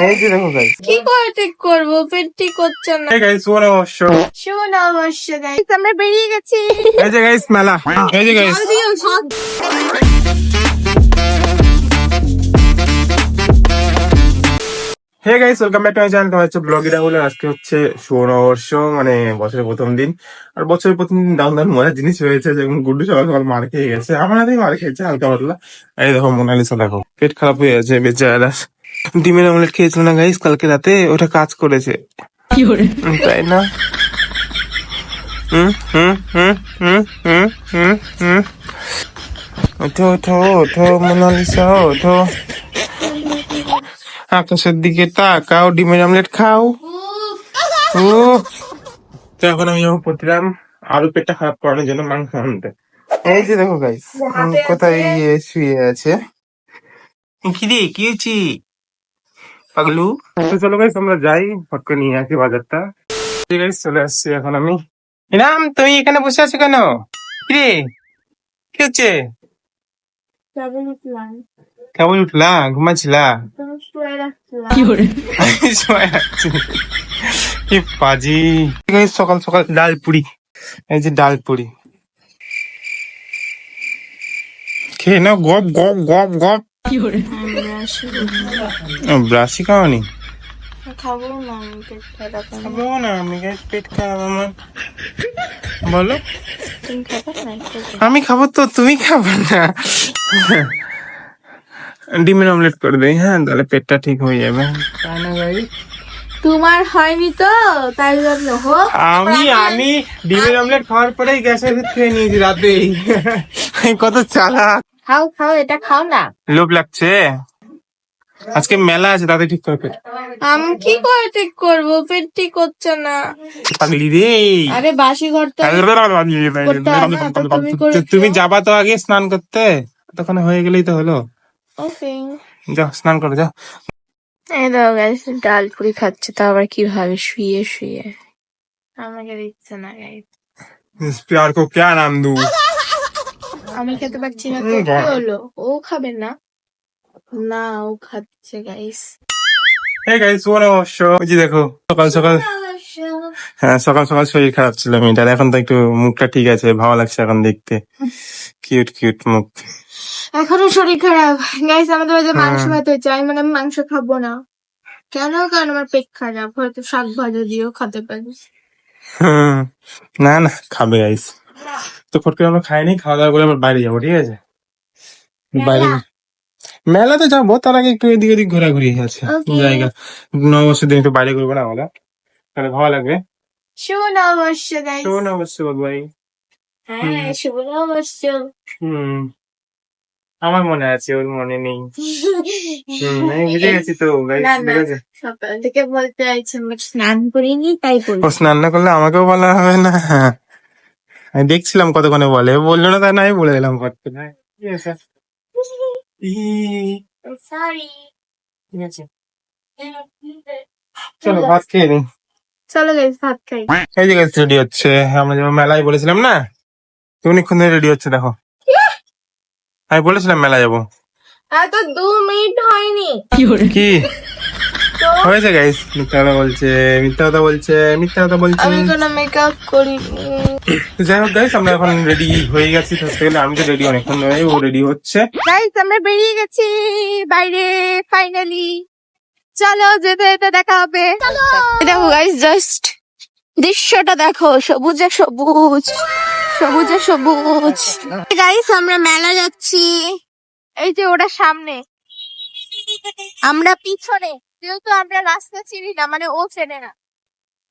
এই যে দেখো গাইস কি করে ঠিক করব? পেট ঠিক হচ্ছে না। এই গাইস ওরা অবশ্য শুন অবশ্য গাইস আমরা বেরিয়ে গেছি। এই যে গাইস মেলা। এই যে guys hey guys welcome back to my channel তোমার হচ্ছে ব্লগ রাহুল আজকে হচ্ছে সুবর্ণবর্ষ মানে বছরের প্রথম দিন। আর বছরের প্রথম দিন দারুণ দারুণ মজার জিনিস হয়েছে যেমন গুড্ডু সকাল সকাল মার খেয়ে গেছে। আমার হাতেই মার খেয়েছে হালকা পাতলা। এই দেখো মোনালিসা দেখো। পেট খারাপ হয়ে আছে বেচারা। ডিমের অমলেট খেয়েছিল না গাইস কালকে রাতে ওটা কাজ করেছে। তাই না? হুম হুম হুম হুম হুম হুম হুম। ওঠো ওঠো ওঠো মোনালিসা ওঠো। আকাশের দিকে তাকাও ডিমের অমলেট খাও। ও তো এখন আমি যখন পড়ছিলাম আলু পেটটা খারাপ করানোর জন্য মাংস আনতে। এই যে দেখো গাইস কোথায় শুয়ে আছে। কি রে কি হয়েছি? পাগলু? তো চলো গাইস আমরা যাই। ফট করে নিয়ে আসি বাজারটা। ঠিক আছে চলে আসছি এখন আমি। রাম তুমি এখানে বসে আছো কেন? কি রে কি হচ্ছে কেমন উঠলা? ঘুমাচ্ছিলা। কি পাজি। সকাল সকাল ডাল পুরি। এই যে ডাল পুরি। খেয়ে নাও গপ গপ গপ গপ। ব্রাশি খাওয়ানি খাব না আমি পেট খারাপ খাব না আমি পেট খারাপ আমার বলো। তুমি খাবে না একটু? আমি খাব তো তুমি খাবে না। ডিমের অমলেট করে দেই হ্যাঁ তাহলে পেটটা ঠিক হয়ে যাবে। তাই না গাইস তোমার হয়নি তো তাই জন্য হোক আমি আমি ডিমের অমলেট খাওয়ার পরেই গ্যাসের ভিতরে খেয়ে নিয়েছি রাতেই। কত চালাক। খাও খাও এটা খাও না। লোভ লাগছে? আজকে মেলা আছে তাতে ঠিক করে পেট আমি কি করে ঠিক করবো পেট ঠিক হচ্ছে না পাগলি রে আরে বাসি ঘর তো করতে হবে না, তো তুমি করে তুমি যাবা তো আগে স্নান করতে তখন হয়ে গেলেই তো হলো ওকে যাও স্নান করো যাও এই দাও গাইস ডাল পুরি খাচ্ছে তো আবার কিভাবে শুয়ে শুয়ে আমাকে দিচ্ছে না গাইস इस प्यार को क्या नाम दूं আমি খেতে পারছি না তো হুম, কি বাহ। হলো ও খাবে না না ও খাচ্ছে গাইস হে গাইস ওরা অবশ্য ওই যে দেখো সকাল সকাল হ্যাঁ সকাল সকাল শরীর খারাপ ছিল মেয়েটার। এখন তো একটু মুখটা ঠিক আছে ভালো লাগছে এখন দেখতে। কিউট কিউট মুখ। এখনও শরীর খারাপ। গাইস আমাদের বাড়িতে মাংস ভাত হয়েছে। আমি মানে আমি মাংস খাব না। কেন? কারণ আমার পেট খারাপ। হয়তো শাক ভাজা দিয়েও খেতে পারি। না না খাবে গাইস তো ফট করে আমরা খাইনি খাওয়া দাওয়া করে আবার বাইরে যাব ঠিক আছে? বাইরে মেলাতে যাব তার আগে একটু এদিক ওদিক ঘোরাঘুরি আছে. জায়গা। নববর্ষের দিন একটু বাইরে ঘুরবো না আমরা তাহলে ভালো লাগবে। শুভ অবশ্য গাইস শোন অবশ্য ভাই। হ্যাঁ শুভ হুম। আমার মনে আছে ওর মনে নেই। বুঝে গেছি তো সকাল থেকে বলতে চাইছে স্নান করিনি তাই ও স্নান না করলে আমাকেও বলা হবে না। আমি দেখছিলাম কতক্ষণে বলে বলল না তাই না আমি বলে দিলাম হ্যাঁ, ঠিক আছে চলো ভাত খেয়ে নিই চলো গাইস ভাত খাই। এই যে রেডি হচ্ছে। আমরা যেমন মেলায় বলেছিলাম না? অনেকক্ষণ ধরে রেডি হচ্ছে দেখো। আমি বলেছিলাম মেলা যাব। এত দু মিনিট হয়নি। কি? হয়েছে গাইস মিথ্যা কথা বলছে মিথ্যা কথা বলছে মিথ্যা কথা বলছে। আমি কোনো মেকআপ করিনি। তো যাই হোক গাইস আমরা এখন রেডি হয়ে গেছি। ধরতে গেলে আমি তো রেডি অনেকক্ষণ ধরে ও রেডি হচ্ছে। গাইস আমরা বেরিয়ে গেছি। বাইরে ফাইনালি চলো যেতে যেতে দেখা হবে। দেখো গাইস জাস্ট দৃশ্যটা দেখো সবুজে সবুজ সবুজে সবুজ। গাইস আমরা মেলা যাচ্ছি। এই যে ওটা সামনে। আমরা পিছনে। যেহেতু আমরা রাস্তা চিনি না মানে ও চেনে না।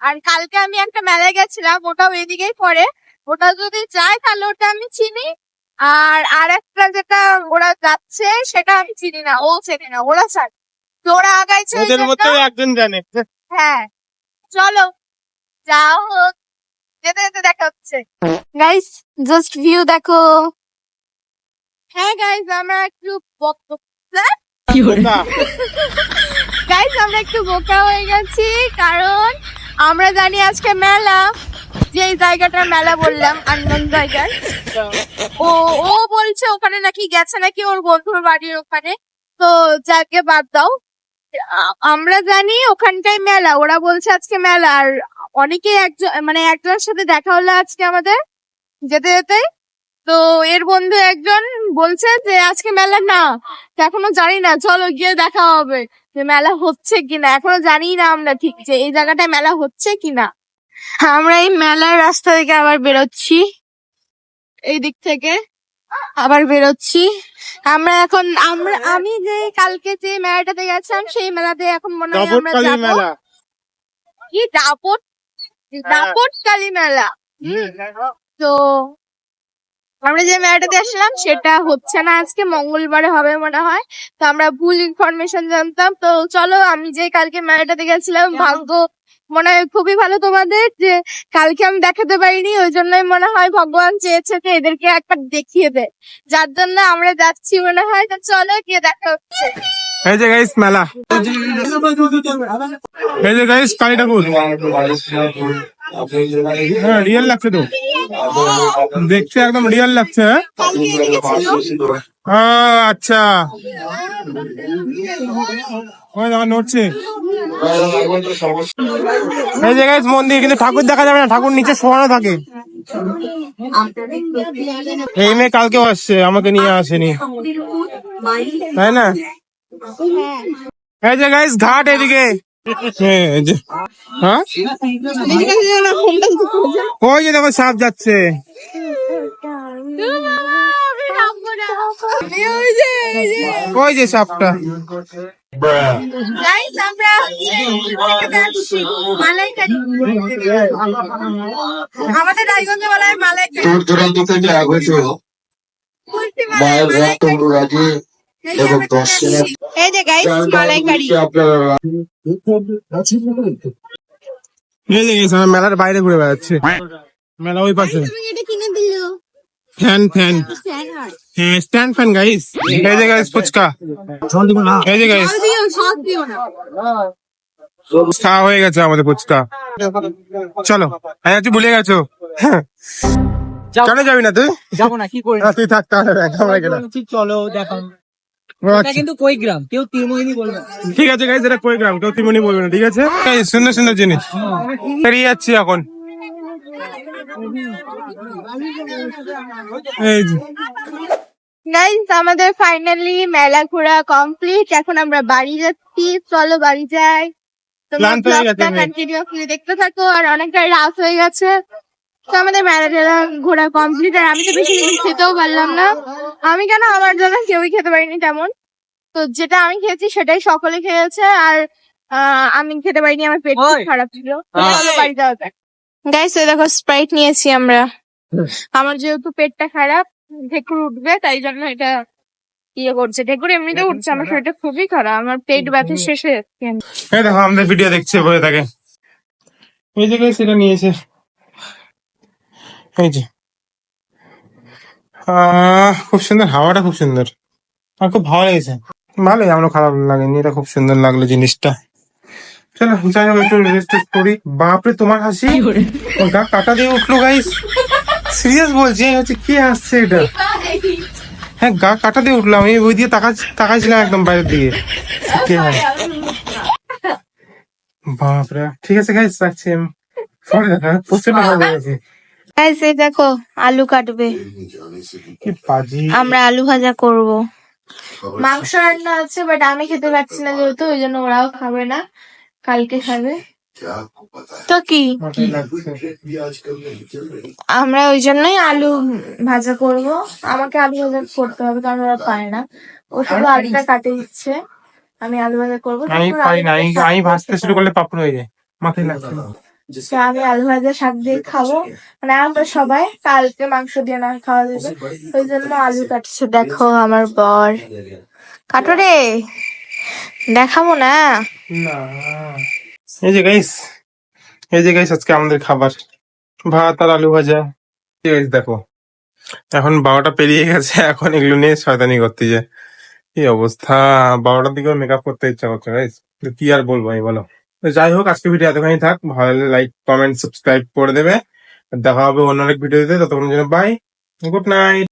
আর কালকে আমি একটা মেলায় গেছিলাম ওটাও এদিকেই পড়ে। ওটা যদি যায় তাহলে ওটা আমি চিনি। আর আর একটা যেটা ওরা যাচ্ছে সেটা আমি চিনি না ও চেনে না ওরা চায় তো ওরা আগাইছে ওই ওদের মধ্যে একজন জানে। হ্যাঁ। চলো যাও হোক। যেতে যেতে দেখা হচ্ছে। গাইস জাস্ট ভিউ দেখো। হ্যাঁ গাইস আমরা একটু গাইস আমরা একটু বোকা হয়ে গেছি, কারণ আমরা জানি আজকে মেলা। যে জায়গাটার মেলা বললাম আনন্দ জায়গার। ও ও বলছে ওখানে নাকি গেছে নাকি ওর বন্ধুর বাড়ির ওখানে। তো যাকে বাদ দাও। আমরা জানি ওখানটায় মেলা, ওরা বলছে আজকে মেলা। আর অনেকে একজন মানে একজনের সাথে দেখা হলো আজকে আমাদের, যেতে যেতে। তো এর বন্ধু একজন বলছে যে আজকে মেলা না তো এখনও জানি না চলো গিয়ে দেখা হবে যে মেলা হচ্ছে কিনা। এখনও জানি না আমরা ঠিক যে এই জায়গাটায় মেলা হচ্ছে কিনা। আমরা এই মেলার রাস্তা থেকে আবার বেরোচ্ছি। এই দিক থেকে আবার বেরোচ্ছি। আমরা এখন আমরা আমি যে কালকে যে মেলাটাতে গেছিলাম সেই মেলাতে এখন মনে হয় আমরা যাব। কি দাপট? দাপট কালী মেলা। হুম তো আমরা যে মেলাটাতে আসলাম সেটা হচ্ছে না আজকে মঙ্গলবারে হবে মনে হয়। তো আমরা ভুল ইনফরমেশন জানতাম। তো চলো আমি যে কালকে মেলাটাতে গেছিলাম ভাগ্য মনে হয় খুবই ভালো তোমাদের যে কালকে আমি দেখাতে পারিনি ওই জন্যই মনে হয় ভগবান চেয়েছে যে এদেরকে একবার দেখিয়ে দে। যার জন্য আমরা যাচ্ছি মনে হয়। তো চলো গিয়ে দেখা হচ্ছে। এই যে গাইস মেলা। এই যে গাইস কালী ঠাকুর। হ্যাঁ রিয়েল লাগছে তো। দেখতে একদম রিয়েল লাগছে। আচ্ছা। নড়ছে। এই যে গাইস মন্দির, কিন্তু ঠাকুর দেখা যাবে না, ঠাকুর নিচে শোয়ানো থাকে। এই মেয়ে কালকেও আসছে, আমাকে নিয়ে আসেনি। তাই না? এই যে গাইস ঘাট এদিকে। ওই যে দেখো সাপ যাচ্ছে ওই যে সাপটা আমাদের রায়গঞ্জ বলায় মালাইকারি দূর দূরান্ত থেকে আগত মায়ের মালাই- রক্ত অনুরাগী এবং দর্শনের এই যে গাইস মালাইকারি। এই যে guys, আমরা মেলার বাইরে ঘুরে বেড়াচ্ছে। মেলা ওই পাশে। তুমি এটা কিনে দিলো। Fan fan. হ্যাঁ স্ট্যান্ড ফ্যান গাইস এই যে গাইস ফুচকা। এই যে গাইস খাওয়া হয়ে গেছে আমাদের ফুচকা। চলো হ্যাঁ ভুলে গেছো। কেন যাবি না তুই? যাব না কি করে? তুই থাক তাহলে আমরা গেলাম। চলো দেখো। এটা। কিন্তু কই গ্রাম? কেউ তিরমোহিনী বলবে ঠিক আছে এটা কই গ্রাম? কেউ তিমনি বলবে না ঠিক আছে? সুন্দর সুন্দর জিনিস। বেরিয়ে যাচ্ছি এখন। এই। আমাদের ফাইনালি মেলা ঘোরা কমপ্লিট এখন আমরা বাড়ি যাচ্ছি। চলো বাড়ি যাই। কন্টিনিউয়াসলি দেখতে থাকো আর অনেকটা রাত হয়ে গেছে। তো আমাদের মেলা ঘোরা কমপ্লিট আর আমি তো বেশি খেতেও পারলাম না। আমি কেন আমার জন্য কেউই খেতে পারিনি তেমন? তো যেটা আমি খেয়েছি সেটাই সকলে খেয়েছে আর আহ, আমি খেতে পারিনি আমার পেট খুব খারাপ ছিল। তো বাড়ি যাওয়া যাক গাইস দেখো। স্প্রাইট নিয়েছি আমরা। আমার যেহেতু পেটটা খারাপ ঢেকুর উঠবে তাই জন্য এটা ইয়ে করছে। ঢেকুর এমনিতে উঠছে আমার শরীরটা খুবই খারাপ। আমার পেট ব্যথা শেষ হয়ে যাচ্ছে এই দেখো আমাদের ভিডিও দেখছে বলে থাকে। এই যে গাইস এটা নিয়েছে। এই যে। খুব সুন্দর হাওয়াটা খুব সুন্দর। আমার খুব ভালো লেগেছে। ভালোই আমার খারাপ লাগেনি। এটা খুব সুন্দর লাগল জিনিসটা। চলো যাই হোক একটু রেস্ট করি বাপরে তোমার হাসি। ওর গা কাটা দিয়ে উঠল গাইস সিরিয়াস বলছি হচ্ছে কি আসছে এটা? হ্যাঁ গা কাটা দিয়ে উঠলাম আমি ওই দিয়ে তাকা তাকাইছিলাম একদম বাইরের দিকে। কে হয়? বাপরে ঠিক আছে গাইস রাখছি আমি। পরে দেখা। প্রচণ্ড ভালো লেগেছে। গাইস এই দেখো আলু কাটবে। আমরা আলু ভাজা করব। মাংস রান্না আছে বাট আমি খেতে পারছি না যেহেতু ওই জন্য ওরাও খাবে না। কালকে খাবে। তো কি? আমরা ওই জন্যই আলু ভাজা করব। আমাকে আলু ভাজা করতে হবে কারণ ওরা পায় না। ও শুধু আলুটা কাটে দিচ্ছে। আমি আলু ভাজা করব আমি পারি না আমি আমি ভাজতে শুরু করলে পাপড় হয়ে যায়। মাথায় লাগছে তো আমি আলু ভাজা শাক দিয়ে খাব মানে আমরা সবাই কালকে মাংস দিয়ে না খাওয়া যাবে। ওই জন্য আলু কাটছে। দেখো আমার বর। কাটো রে দেখাবো না? না। এই যে গাইস এই যে গাইস আজকে আমাদের খাবার। ভাত আর আলু ভাজা। দেখো। এখন বারোটা পেরিয়ে গেছে এখন এগুলো নিয়ে শয়তানি করতে যায় কি অবস্থা। বারোটার দিকেও মেকআপ করতে ইচ্ছা করছে গাইস কি আর বলব আমি বলো। যাই হোক আজকে ভিডিও এতখানি থাক। ভালো লাইক কমেন্ট সাবস্ক্রাইব করে দেবে। দেখা হবে অন্য এক ভিডিওতে ততক্ষণ জন্য বাই গুড নাইট